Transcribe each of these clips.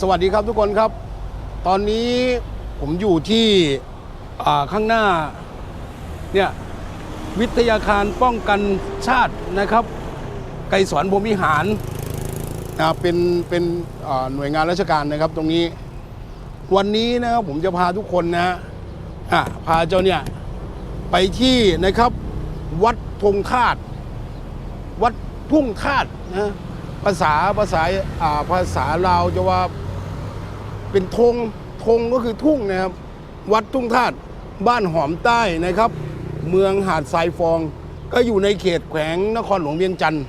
สวัสดีครับทุกคนครับ ตอนนี้ผมอยู่ที่ข้างหน้าเนี่ยวิทยาคารป้องกันชาตินะครับ ไกรสอนพรหมวิหารอ่าเป็นเป็นหน่วยงานราชการนะครับตรงนี้ วันนี้นะครับผมจะพาทุกคนนะฮะพาเจ้าเนี่ยไปที่นะครับวัดธงธาตุวัดทุ่งธาตุนะ ภาษาภาษาอ่าภาษาลาวจะว่าเป็นธงธงก็คือทุ่งนะครับ วัดทุ่งธาตุบ้านหอมใต้นะครับ เมืองหาดทรายฟอง ก็อยู่ในเขตแขวงนครหลวงเวียงจันทร์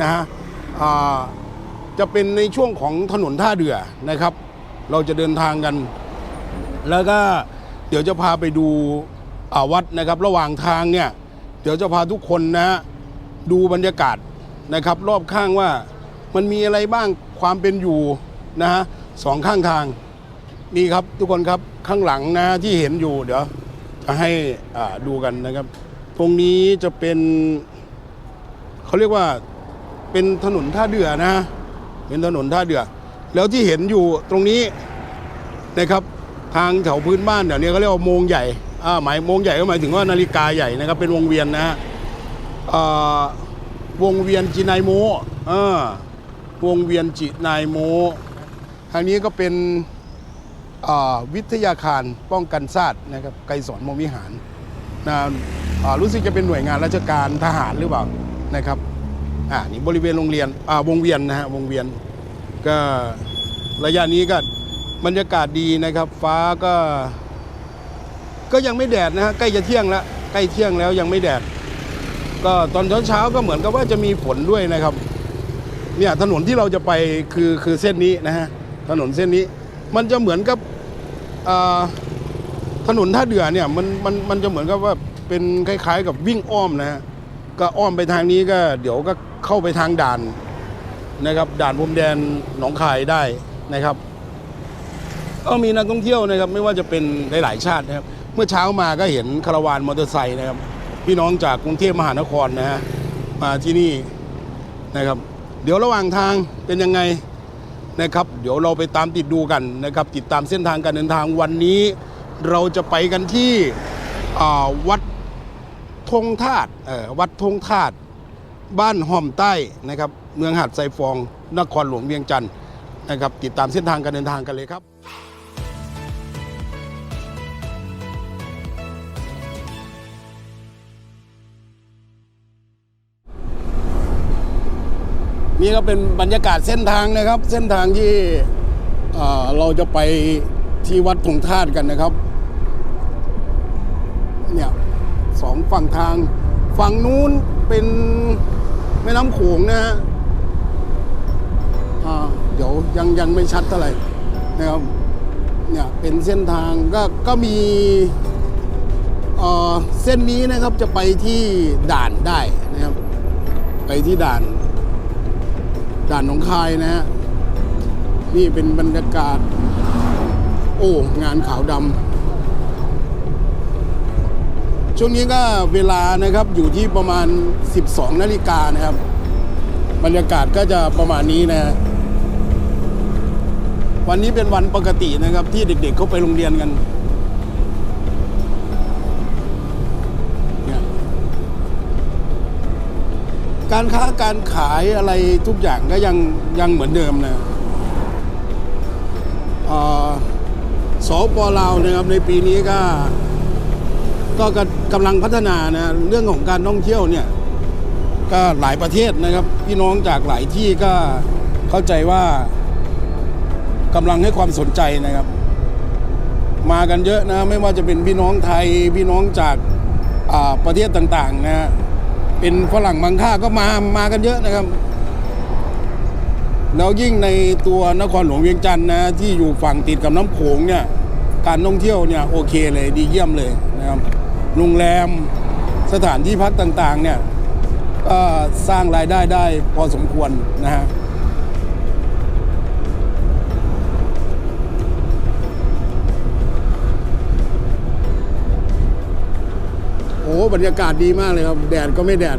นะฮะจะเป็นในช่วงของถนนท่าเรือนะครับ เราจะเดินทางกัน แล้วก็เดี๋ยวจะพาไปดูวัดนะครับ ระหว่างทางเนี่ย เดี๋ยวจะพาทุกคนนะฮะดูบรรยากาศ นะครับ รอบข้างว่ามันมีอะไรบ้างความเป็นอยู่นะฮะสองข้างทางนี่ครับทุกคนครับข้างหลังนะที่เห็นอยู่เดี๋ยวจะให้ดูกันนะครับ ตรงนี้จะเป็นเขาเรียกว่าเป็นถนนท่าเรือนะเป็นถนนท่าเรือ แล้วที่เห็นอยู่ตรงนี้นะครับทางแถวพื้นบ้านเดี๋ยวนี้เขาเรียกว่าโมงใหญ่หมายโมงใหญ่ก็หมายถึงว่านาฬิกาใหญ่นะครับเป็นวงเวียนนะฮะอ่า วงเวียนจีนายโมอ่าวงเวียนจีนายโมทางนี้ก็เป็นอ่าวิทยาคารป้องกันชาตินะครับไกรสอนมวิหารนะอ่ารู้สึกจะเป็นหน่วยงานราชการทหารหรือเปล่านะครับอ่านี่บริเวณโรงเรียนอ่าวงเวียนนะฮะวงเวียนก็ระยะนี้ก็บรรยากาศดีนะครับ ฟ้าก็ ก็ยังไม่แดดนะฮะใกล้จะเที่ยงแล้วใกล้เที่ยงแล้วยังไม่แดด ก็ตอนเช้าๆก็เหมือนกับว่าจะมีฝนด้วยนะครับเนี่ยถนนที่เราจะไปคือคือเส้นนี้นะฮะถนนเส้นนี้มันจะเหมือนกับถนนท่าเดือเนี่ยมันมันมันจะเหมือนกับว่าเป็นคล้าย ๆ กับวิ่งอ้อมนะฮะก็อ้อมไปทางนี้ก็เดี๋ยวก็เข้าไปทางด่านนะครับด่านพรมแดนหนองคายได้นะครับก็มีนักท่องเที่ยวนะครับไม่ว่าจะเป็นหลายๆชาตินะครับ เมื่อเช้ามาก็เห็นคาราวานมอเตอร์ไซค์นะครับ พี่น้องจากกรุงเทพมหานครนะฮะมาที่นี่นะครับ เดี๋ยวระหว่างทางเป็นยังไงนะครับ เดี๋ยวเราไปตามติดดูกันนะครับ ติดตามเส้นทางการเดินทางวันนี้ เราจะไปกันที่วัดธงธาตุวัดธงธาตุบ้านห่อมใต้นะครับ เมืองหาดไซฟอง นครหลวงเวียงจันทร์นะครับ ติดตามเส้นทางการเดินทางกันเลยครับ นี่ก็เป็นบรรยากาศเส้นทางนะครับ เส้นทางที่เราจะไปที่วัดธงธาตุกันนะครับ เนี่ยสองฝั่งทาง ฝั่งนู้นเป็นแม่น้ำโขงนะฮะเดี๋ยวยังยังไม่ชัดเท่าไหร่นะครับ เนี่ยเป็นเส้นทางก็ก็มีเส้นนี้นะครับจะไปที่ด่านได้นะครับ ไปที่ด่าน ด่านหนองคายนะฮะนี่เป็นบรรยากาศ โอ้งานขาวดำช่วงนี้ก็เวลานะครับอยู่ที่ประมาณ 12นาฬิกานะครับ บรรยากาศก็จะประมาณนี้นะฮะวันนี้เป็นวันปกตินะครับ ที่เด็กๆเขาไปโรงเรียนกัน การค้าการขายอะไรทุกอย่างก็ยังยังเหมือนเดิมนะสปลาวนะครับในปีนี้ก็ก็กำลังพัฒนานะเรื่องของการท่องเที่ยวเนี่ยก็หลายประเทศนะครับ พี่น้องจากหลายที่ก็เข้าใจว่ากำลังให้ความสนใจนะครับ มากันเยอะนะไม่ว่าจะเป็นพี่น้องไทยพี่น้องจากประเทศต่างๆนะฮะ เป็นฝรั่งบางค่าก็มามากันเยอะนะครับ แล้วยิ่งในตัวนครหลวงเวียงจันทร์นะที่อยู่ฝั่งติดกับน้ำโขงเนี่ยการท่องเที่ยวเนี่ยโอเคเลยดีเยี่ยมเลยนะครับโรงแรมสถานที่พักต่างๆเนี่ยก็สร้างรายได้ได้พอสมควรนะฮะ บรรยากาศดีมากเลยครับ แดดก็ไม่แดด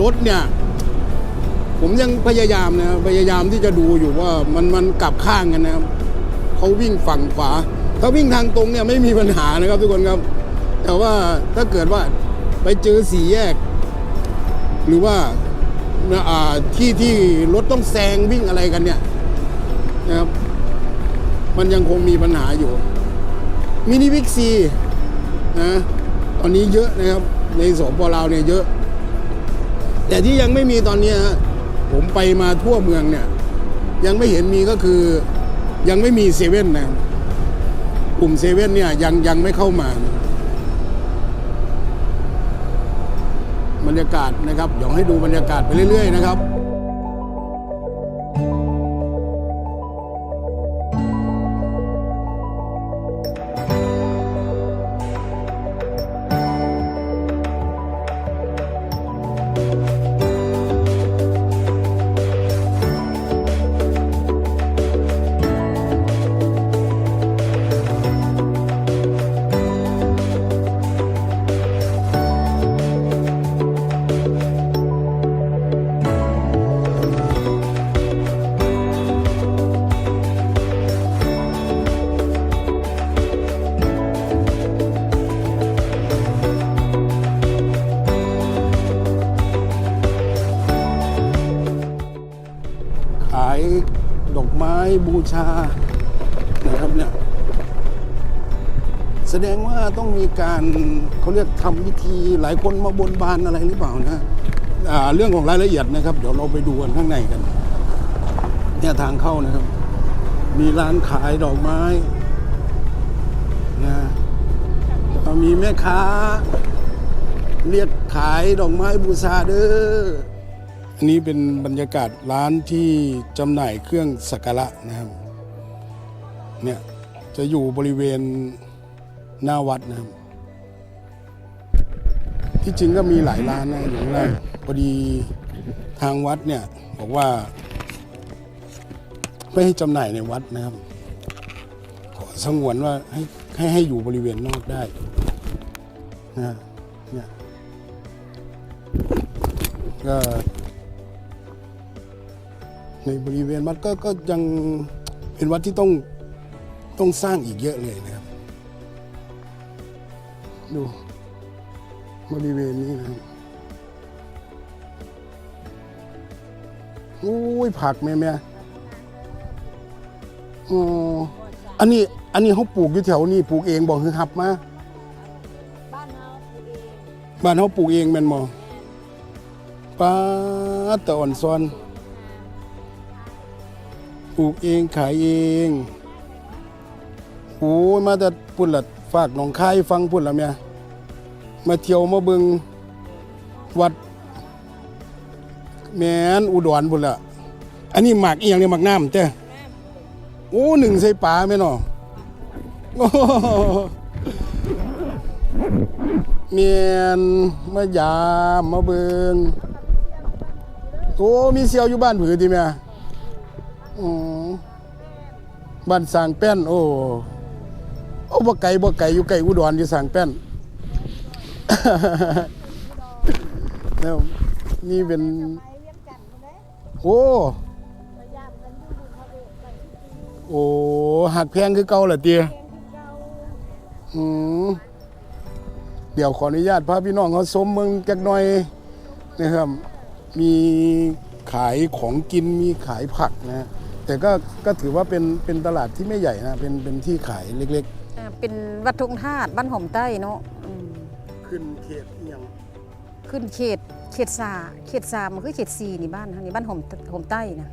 รถเนี่ย ผมยังพยายามนะพยายามที่จะดูอยู่ว่ามันมันกลับข้างกันนะครับเขาวิ่งฝั่งขวา ถ้าวิ่งทางตรงเนี่ยไม่มีปัญหานะครับทุกคนครับ แต่ว่าถ้าเกิดว่าไปเจอสี่แยก หรือว่าที่ที่รถต้องแซงวิ่งอะไรกันเนี่ยนะครับ มันยังคงมีปัญหาอยู่ มินิวิกซีนะตอนนี้เยอะนะครับ ในสปลาวเนี่ยเยอะ แต่ที่ยังไม่มีตอนนี้ฮะผมไปมาทั่วเมืองเนี่ย ยังไม่เห็นมีก็คือยังไม่มีเซเว่นนะครับกลุ่มเซเว่นเนี่ยยังยังไม่เข้ามานะบรรยากาศนะครับเดี๋ยวให้ดูบรรยากาศไปเรื่อย ๆ นะครับ บูชานะครับเนี่ยแสดงว่าต้องมีการเขาเรียกทำพิธีหลายคนมาบนบานอะไรหรือเปล่านะาเรื่องของรายละเอียดนะครับ เดี๋ยวเราไปดูกันข้างในกันเนี่ยทางเข้านะครับ มีร้านขายดอกไม้นะก็มีแม่ค้า เรียกขายดอกไม้บูชาเด้อ อันนี้เป็นบรรยากาศร้านที่จำหน่ายเครื่องสักการะนะครับ เนี่ยจะอยู่บริเวณหน้าวัดนะครับ ที่จริงก็มีหลายร้านนะอยู่ข้างล่างพอดีทางวัดเนี่ยบอกว่า ไม่ให้จำหน่ายในวัดนะครับ ขอสงวนว่าให้ให้ให้อยู่บริเวณนอกได้นะเนี่ยก็ ในบริเวณวัดก็ก็ยังเป็นวัดที่ต้องต้องสร้างอีกเยอะเลยนะครับ ดูบริเวณนี้นะครับโอ้ยผักแม่แม่อ๋ออันนี้อันนี้เขาปลูกอยู่แถวนี้ปลูกเองบอกคือหับมาบ้านเราปลูกเองบ้านเขาปลูกเองแม่นบ่ป้าดแตะอ่อนซ้อนป ลูกเองขายเองโอ้มาแต่พุ่นละฝากหนองคายฟังพุ่นละเมียมาเที่ยวมาเบิงวัด แมนอุดรพุ่นละอันนี้หมากเอียงเนี่ยหมากน้ำเจ้โอ้หนึ่งใส่ปลาแม่นอโอ้เมียนมายามมาเบิงโอ้มีเซียวอยู่บ้านผือทีแม่ อบ้านสร้างแป้น โอ้โอ้บ่ไก่บ่ไก่อยู่ไก่อุดรอยู่สร้างแป้น แล้วนี่เป็น โอ้ โอ้หักแพงคือเก่าล่ะเตียเองที่เราอืมเดี๋ยวขออนุญาตพาพี่น้องเขาสมเมืองจักหน่อยนะครับ มีขายของกินมีขายผักนะ แต่ก็ก็ถือว่าเป็นเป็นตลาดที่ไม่ใหญ่นะเป็นเป็นที่ขายเล็กอ่าเป็นวัดทุงธาตุบ้านหอมใต้เนาะอืมๆ ขึ้นเขตอิหยังขึ้นเขตเขตสาเขตสามมันคือเขตสี่นี่บ้านเขานี่บ้านหอมหอมใต้นะ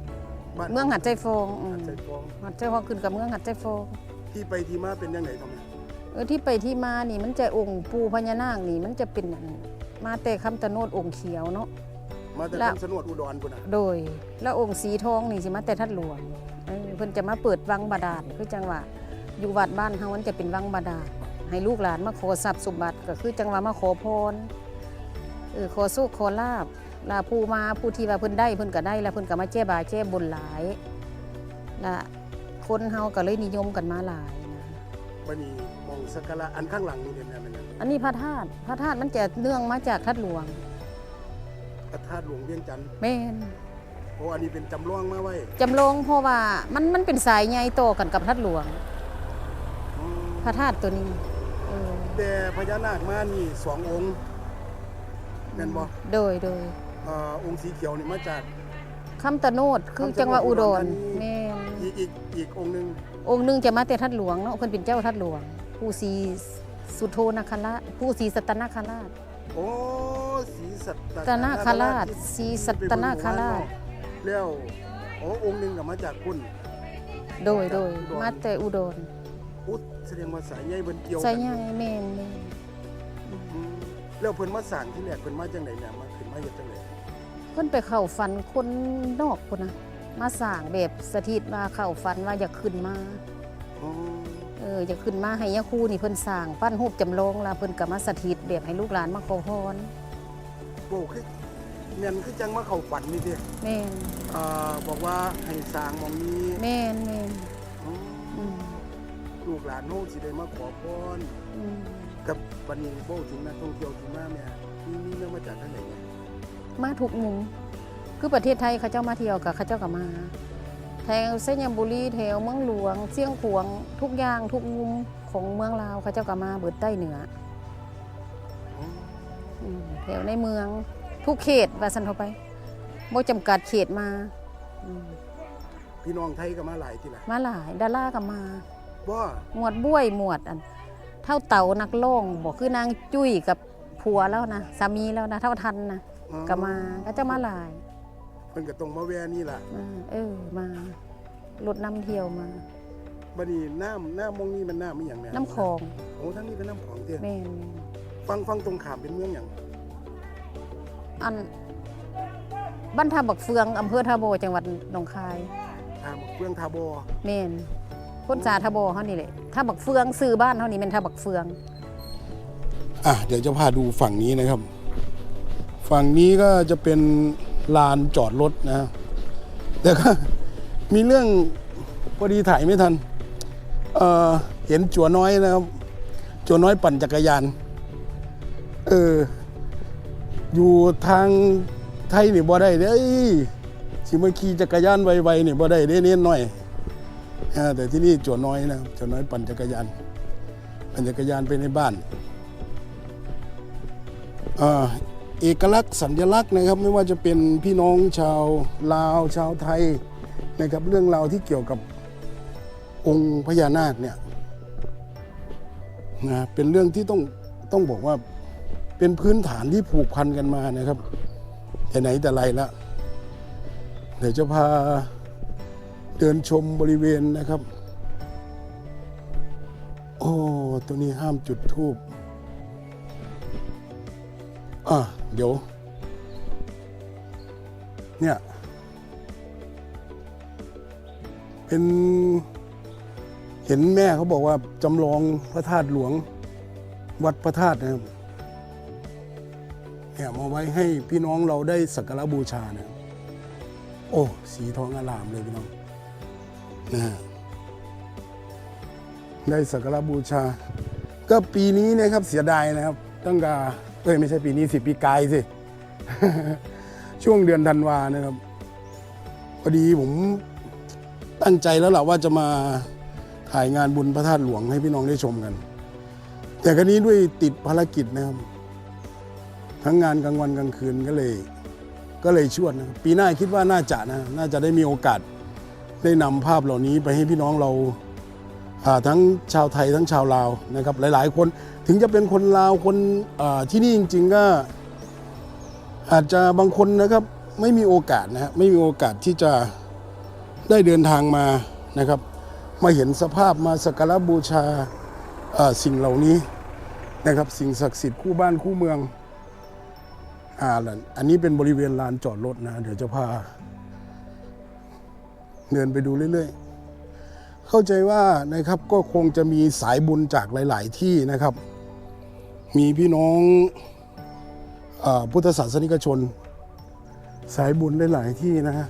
บ้านเมืองหัดใจโฟงอืมหัดใจฟองหัดใจโฟงขึ้นกับเมืองหัดใจโฟง ที่ไปที่มาเป็นยังไงทำไมเออที่ไปที่มานี่มันจะองค์ปูพญานาคนี่มันจะเป็นอย่างมาแต่คำตะโนดองค์เขียวเนาะ มาแต่แล้วคำสนวดอุดรปุ่นนะโดยแล้วองค์สีทองนี่สิมาแต่ทัดหลวงเออเพิ่นจะมาเปิดวังบาดาลคือจังหวะอยู่วัดบ้านเฮามันจะเป็นวังบาดาลให้ลูกหลานมาขอทรัพย์สมบัติก็คือจังหวะมาขอพรเออขอสุขขอลาบลาผู้มาผู้ที่ว่าเพิ่นได้เพิ่นก็ได้แล้วเพิ่นก็มาแจ้บายแจ้บุญหลายและคนเฮาก็เลยนิยมกันมาหลายนะบันนี้มองสักการะอันข้างหลังนี่เป็นอะไรนะอันนี้พระธาตุพระธาตุมันจะเนื่องมาจากทัดหลวงพ ระธาตุหลวงเวียงจันทร์แม่นโอ้อันนี้เป็นจำลองมาไว้จำลองเพราะว่ามันมันเป็นสายใยโตอกันกับทัดหลวง อืมพระธาตุตัวนี้เออแต่พญานาคมานี่สององค์แม่นบ่โดยโดยเอ่อองค์สีเขียวนี่มาจาก คำตะโนดคือคำตะโนดจังหวัดอุดรอุดรธานีแม่นอีกอีกอีกองค์หนึงองค์หนึงจะมาแต่ทัดหลวงเนาะเพิ่นเป็นเจ้าทัดหลวง ผู้ศรีสุโธนาคราชผู้ศรีสัตนคราช โอ้สีสัตตนาคราชที่ศรีสัตนาคราชแล้วโอ้องค์หนึงก็มาจากคุณโดยโดยอุดรมาแต่อุดรอุ๊ยแสดงว่าสายใยเพิ่นเกี่ยวใส่กันใหญ่แม่นแม่นอืมแล้วเพิ่นมาสร้างที่แรกเพิ่นมาจังไดเนี่ยมาขึ้นมาเฮ็ดจังไดเพิ่นไปเข้าฝันคนนอกพุ่นนะมาสร้างแบบสถิตว่าเข้าฝันว่าอยากขึ้นมาอ๋อเอออยากขึ้นมาให้ยาคูนี่เพิ่นสร้างปั้นรูปจำลองแล้วเพิ่นก็มาสถิตแบบให้ลูกหลานมาขอพรโอ้คือแม่นคือจังมาเข้าฝันนี่ติแม่นอ่าบอกว่าให้สร้างหมองนี้แม่นแม่นอ๋ออืมลูกหลานโน้สิได้มาขอพรอืมกับวันนี้โบ้ถึงนักท่องเที่ยวที่มาเนี่ยมีมีเรื่องมาจากทางไหนเนี่ยมาทุกมุมคือประเทศไทยเขาเจ้ามาเที่ยวกับเขาเจ้าก็มา แถวเส้นยามบุรีแถวเมืองหลวงเสียงขวงทุกอย่างทุกมุมของเมืองลาวเขาเจ้าก็มาเบิดใต้เหนืออ๋ออืมแถวในเมืองทุกเขตว่าสันเข้าไปบ่จำกัดเขตมาอืมพี่น้องไทยก็มาหลายทีละมาหลายดาราก็มาว่าหมวดบ้วยหมวดอัน เท่าเต่านักล่องบอกคือนางจุ้ยกับผัวแล้วนะสามีแล้วนะเท่าทันนะอ๋อก็มาก็จะมาหลายเพิ่นก็ต้องมาแวะนี่ล่ะมาเออมารถนำเที่ยวมา บัดนี้น้ำน้ำมองนี่มันน้ำมีหยังเนี่ยน้ำคลองโอ้ทั้งนี้เป็นน้ำของเตี้ยแม่นฟังฟังตรงขามเป็นเมืองหยังอันบ้านท่าบักเฟืองอำเภอท่าโบจังหวัดหนองคายทางเฟืองทาบอแม่นคนจาท่าโบเฮานี่แหละท่าบักเฟืองซื้อบ้านเฮานี่เป็นท่าบักเฟือง อะเดี๋ยวจะพาดูฝั่งนี้นะครับ ฝั่งนี้ก็จะเป็น ลานจอดรถนะ แต่ก็มีเรื่องพอดีถ่ายไม่ทันเออเห็นจัวน้อยนะครับ จัวน้อยปั่นจักรยาน เออ อยู่ทางไทยนี่บ่ได้เด้ยสิมาขี่จักรยานไวๆนี่บ่ได้เด้เน้นหน่อยแต่ที่นี่จัวน้อยนะจัวน้อยปั่นจักรยาน ปั่นจักรยานไปในบ้านอ่า เอกลักษณ์สัญลักษณ์นะครับ ไม่ว่าจะเป็นพี่น้องชาวลาวชาวไทยนะครับเรื่องราวที่เกี่ยวกับองค์พญานาคเนี่ยนะเป็นเรื่องที่ต้องต้องบอกว่าเป็นพื้นฐานที่ผูกพันกันมานะครับแต่ไหนแต่ไรละเดี๋ยวจะพาเดินชมบริเวณนะครับ โอ้ ตัวนี้ห้ามจุดทูบอะ เดี๋ยว เนี่ย เป็นเห็นแม่เขาบอกว่าจำลองพระธาตุหลวงวัดพระธาตุนะครับเนี่ยมาไว้ให้พี่น้องเราได้สักการะบูชาเนะครับโอ้สีทองอลามเลยพี่น้องนะฮะได้สักการะบูชา ก็ปีนี้นะครับเสียดายนะครับ ตั้งแต่ เอ้ยไม่ใช่ปีนี้สิปีกายสิ ช่วงเดือนธันวานะครับพอดีผมตั้งใจแล้วแหละว่าจะมาถ่ายงานบุญพระธาตุหลวงให้พี่น้องได้ชมกัน แต่ครนี้ด้วยติดภารกิจนะครับ ทั้งงานกลางวันกลางคืนก็เลย ก็เลยชวดนะปีหน้าคิดว่าน่าจะนะ น่าจะได้มีโอกาสได้นำภาพเหล่านี้ไปให้พี่น้องเรา ทั้งชาวไทยทั้งชาวลาวนะครับหลาย ๆ คนถึงจะเป็นคนลาวคนที่นี่จริง ๆ ก็อาจจะบางคนนะครับไม่มีโอกาสนะฮะไม่มีโอกาสที่จะได้เดินทางมานะครับ มาเห็นสภาพมาสักการะบูชาสิ่งเหล่านี้นะครับ สิ่งศักดิ์สิทธิ์คู่บ้านคู่เมืองอ่าล้วอันนี้เป็นบริเวณลานจอดรถนะ เดี๋ยวจะพา เดินไปดูเรื่อย ๆ เข้าใจว่านะครับก็คงจะมีสายบุญจากหลาย ๆ ที่นะครับ มีพี่น้องอพุทธศาสนิกชน สายบุญหลาย ๆ ที่นะฮะ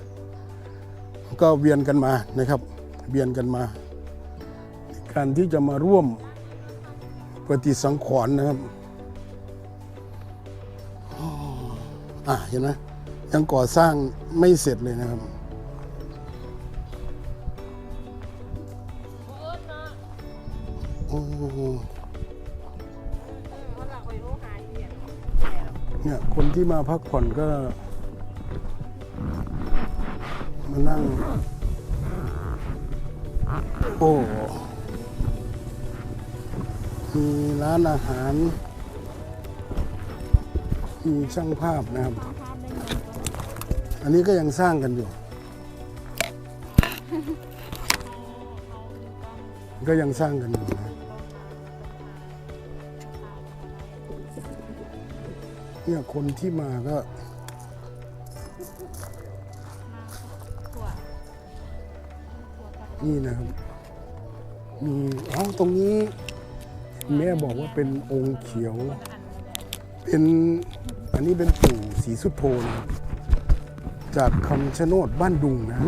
ก็เวียนกันมานะครับ เวียนกันมาการที่จะมาร่วมปฏิสังขรณ์นะครับอ๋ออะเห็นไหมยังก่อสร้างไม่เสร็จเลยนะครับ โอ้เนี่ยคนที่มาพักผ่อนก็ มานั่ง โอ้มีร้านอาหาร มีช่างภาพนะครับ อันนี้ก็ยังสร้างกันอยู่ ก็ยังสร้างกันอยู่ เนี่ยคนที่มาก็นี่นะครับ มีอ๋อตรงนี้ แม่บอกว่าเป็นองค์เขียว เป็นอันนี้เป็นปู่ศรีสุดโธนะจากคำชะโนดบ้านดุงนะ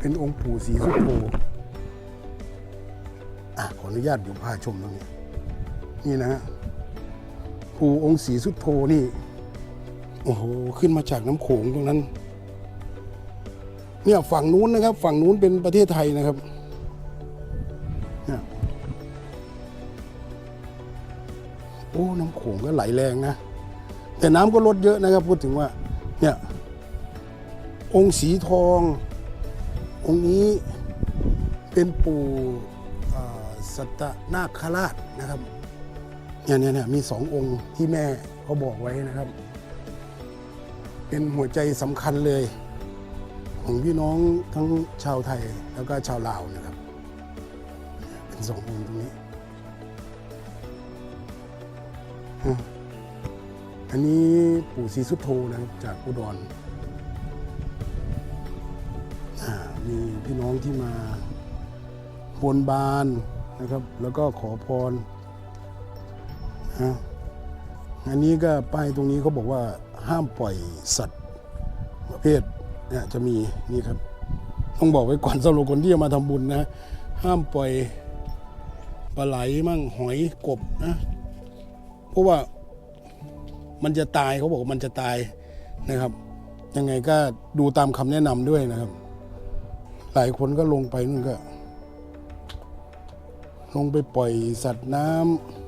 เป็นองค์ปู่ศรีสุดโธอะขออนุญาตอยู่พาชมตรงนี้ นี่นะฮะ ปู่องค์ศรีสุดโธนี่ โอ้โห ขึ้นมาจากน้ำโขงตรงนั้น เนี่ยฝั่งนู้นนะครับ ฝั่งนู้นเป็นประเทศไทยนะครับเนี่ยโอ้น้ำโขงก็ไหลแรงนะ แต่น้ำก็ลดเยอะนะครับ พูดถึงว่า เนี่ย องค์สีทอง องค์นี้เป็นปู่สัตนาคราชนะครับ เนี่ยเนี่ยเนี่ยมีสององค์ที่แม่เขาบอกไว้นะครับ เป็นหัวใจสำคัญเลย ของพี่น้องทั้งชาวไทยแล้วก็ชาวลาวนะครับ เป็นสององค์ตรงนี้อันนี้ปู่ศรีสุโธนะจากอุดรมีพี่น้องที่มาบนบานนะครับ แล้วก็ขอพร นะอันนี้ก็ป้ายตรงนี้เขาบอกว่าห้ามปล่อยสัตว์ประเภทเนี่ยจะมีนี่ครับ ต้องบอกไว้ก่อนสำหรับคนที่จะมาทำบุญนะ ห้ามปล่อยปลาไหลมั่งหอยกบนะเพราะว่ามันจะตายเขาบอกว่ามันจะตายนะครับ ยังไงก็ดูตามคำแนะนำด้วยนะครับ หลายคนก็ลงไปนู่นก็ ลงไปปล่อยสัตว์น้ำ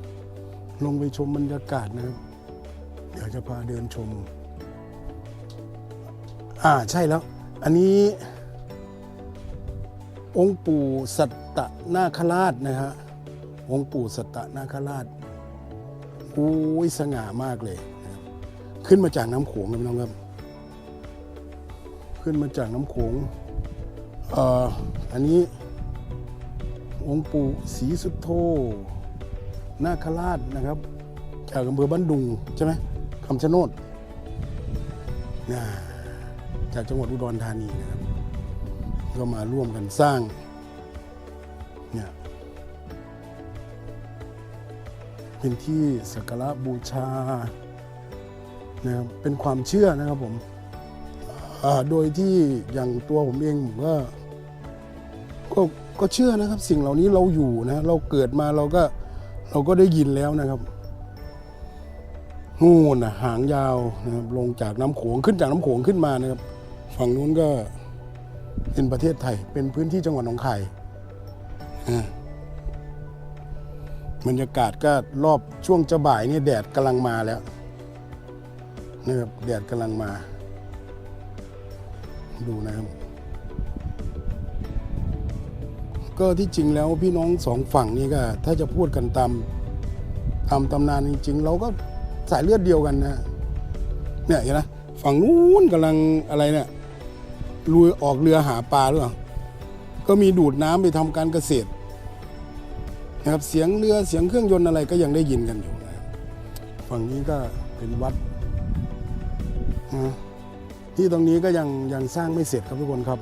ลงไปชมบรรยากาศนะครับ เดี๋ยวจะพาเดินชม อ่าใช่แล้ว อันนี้ องค์ปู่สัตตนาคราชนะฮะองค์ปู่สัตตนาคราชอุ้ยสง่ามากเลยนะครับขึ้นมาจากน้ำโขงครับพี่น้องครับ ขึ้นมาจากน้ำโขงเอ่ออันนี้องค์ปู่ศรีสุโธ นาคราชนะครับ จากอำเภอบ้านดุงใช่ไหมคำชะโนดนาจากจังหวัดอุดรธานีนะครับ ก็มาร่วมกันสร้างเนี่ยเป็นที่สักการะบูชานะครับเป็นความเชื่อนะครับผมโดยที่อย่างตัวผมเองผมก็ก็ก็เชื่อนะครับสิ่งเหล่านี้เราอยู่นะเราเกิดมาเราก็ เราก็ได้ยินแล้วนะครับนู่นนะหางยาวนะครับลงจากน้ำโขงขึ้นจากน้ำโขงขึ้นมานะครับ ฝั่งนู้นก็เป็นประเทศไทย เป็นพื้นที่จังหวัดหนองคายอ่าบรรยากาศก็รอบช่วงจะบ่ายนี่แดดกำลังมาแล้วนะครับแดดกำลังมา ดูนะครับ ก็ที่จริงแล้วพี่น้องสองฝั่งนี่ก็ ถ้าจะพูดกันตามตามตำนานจริง ๆ เราก็สายเลือดเดียวกันนะเนี่ยเห็นไหมฝั่งนู้นกำลังอะไรเนี่ยลุยออกเรือหาปลาหรือเปล่าก็มีดูดน้ำไปทำการเกษตรนะครับเสียงเรือเสียงเครื่องยนต์อะไรก็ยังได้ยินกันอยู่นะครับฝั่งนี้ก็เป็นวัดนะที่ตรงนี้ก็ยังยังสร้างไม่เสร็จครับทุกคนครับ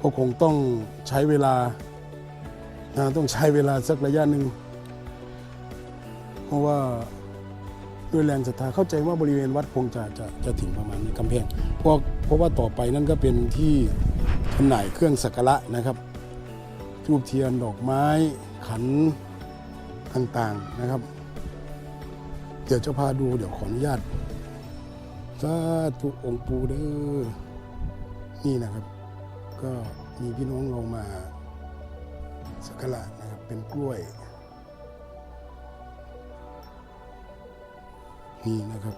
ก็คงต้องใช้เวลา ต้องใช้เวลาสักระยะหนึ่ง เพราะว่าด้วยแรงศรัทธาเข้าใจว่าบริเวณวัดคงจะจะจะถึงประมาณนี้กำแพงเพราะเพราะว่าต่อไปนั่นก็เป็นที่จำหน่ายเครื่องสักการะนะครับทูบเทียนดอกไม้ขันต่างๆนะครับ เดี๋ยวจะพาดูเดี๋ยวขออนุญาตสาธุองค์ปูเด้อนี่นะครับ ก็มีพี่น้องเรามา สักกระนะครับเป็นกล้วย นี่นะครับ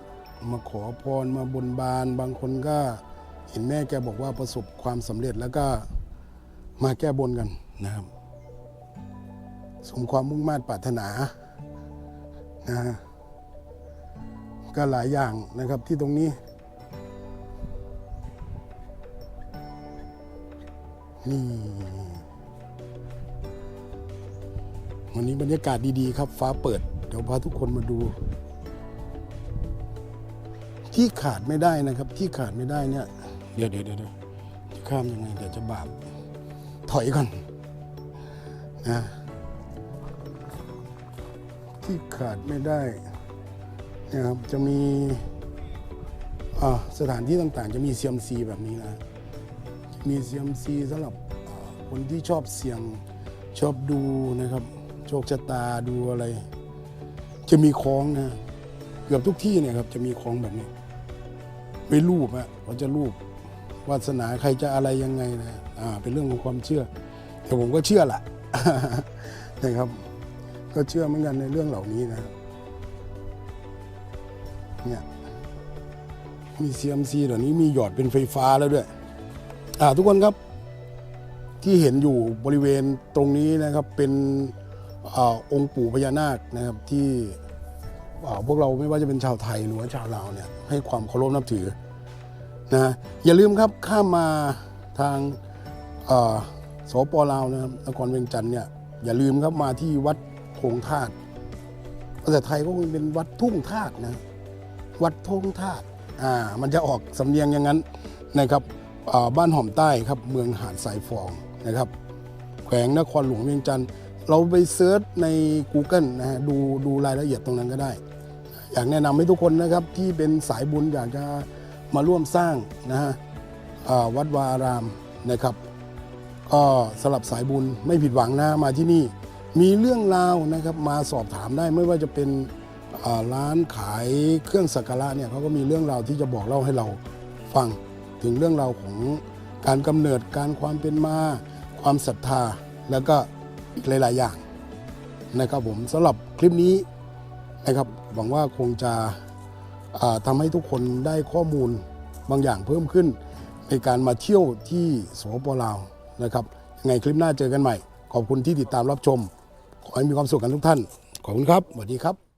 มาขอพรมาบนบานบางคนก็เห็นแม่แกบอกว่าประสบความสำเร็จแล้วก็มาแก้บนกันนะครับ สมความมุ่งมา่ปรารถนานะฮะก็หลายอย่างนะครับที่ตรงนี้ นี่ วันนี้บรรยากาศดีๆครับ ฟ้าเปิด เดี๋ยวพาทุกคนมาดู ที่ขาดไม่ได้นะครับ ที่ขาดไม่ได้เนี่ย เดี๋ยวเดี๋ยวเดี๋ยวจะข้ามยังไงเดี๋ยวจะบาปถอยก่อนนะที่ขาดไม่ได้นะครับจะมีสถานที่ต่างๆ จะมีเซียมซีแบบนี้นะมีเซียมซีสำหรับคนที่ชอบเสี่ยงชอบดูนะครับ ชคชะตาดูอะไร จะมีคล้องนะเกือบทุกที่เนี่ยครับ จะมีคล้องแบบนี้ไว้รูปอะเขาจะรูปวาสนาใครจะอะไรยังไงนะอ่า เป็นเรื่องของความเชื่อ แต่ผมก็เชื่อแหละนะครับ ก็เชื่อเหมือนกันในเรื่องเหล่านี้นะเนี่ยมี CMC เดี๋ยวนี้มีหยอดเป็นไฟฟ้าแล้วด้วย อ่า ทุกคนครับที่เห็นอยู่บริเวณตรงนี้นะครับเป็น อองค์ปู่พญานาคนะครับที่พวกเราไม่ว่าจะเป็นชาวไทยหรือว่าชาวลาวเนี่ยให้ความเคารพนับถือนะอย่าลืมครับข้ามมาทางาสปลาวนะครับนครเวียงจันทร์เนี่ยอย่าลืมครับมาที่วัดโพงธาตุภาษาไทยก็คงเป็นวัดทุ่งธาตุนะวัดทงธาตุอ่ามันจะออกสำเนียงอย่างนั้นนะครับบ้านหอมใต้ครับเมืองหาดสายฟองนะครับ แขวงนครหลวงเวียงจันทร์ เราไปเซิร์ชใน Google นะฮะดูดูรายละเอียดตรงนั้นก็ได้ อยากแนะนำให้ทุกคนนะครับที่เป็นสายบุญอยากจะมาร่วมสร้างนะฮะวัดวาอารามนะครับก็สลับสายบุญไม่ผิดหวังนะมาที่นี่มีเรื่องราวนะครับมาสอบถามได้ไม่ว่าจะเป็นร้านขายเครื่องสักการะเนี่ยเขาก็มีเรื่องราวที่จะบอกเล่าให้เราฟังถึงเรื่องราวของการกำเนิดการความเป็นมา ความศรัทธาแล้วก็ หลายๆอย่างนะครับผมสำหรับคลิปนี้นะครับหวังว่าคงจะทำให้ทุกคนได้ข้อมูลบางอย่างเพิ่มขึ้น ในการมาเที่ยวที่สปปลาวนะครับยังไงคลิปหน้าเจอกันใหม่ ขอบคุณที่ติดตามรับชม ขอให้มีความสุขกันทุกท่าน ขอบคุณครับสวัสดีครับ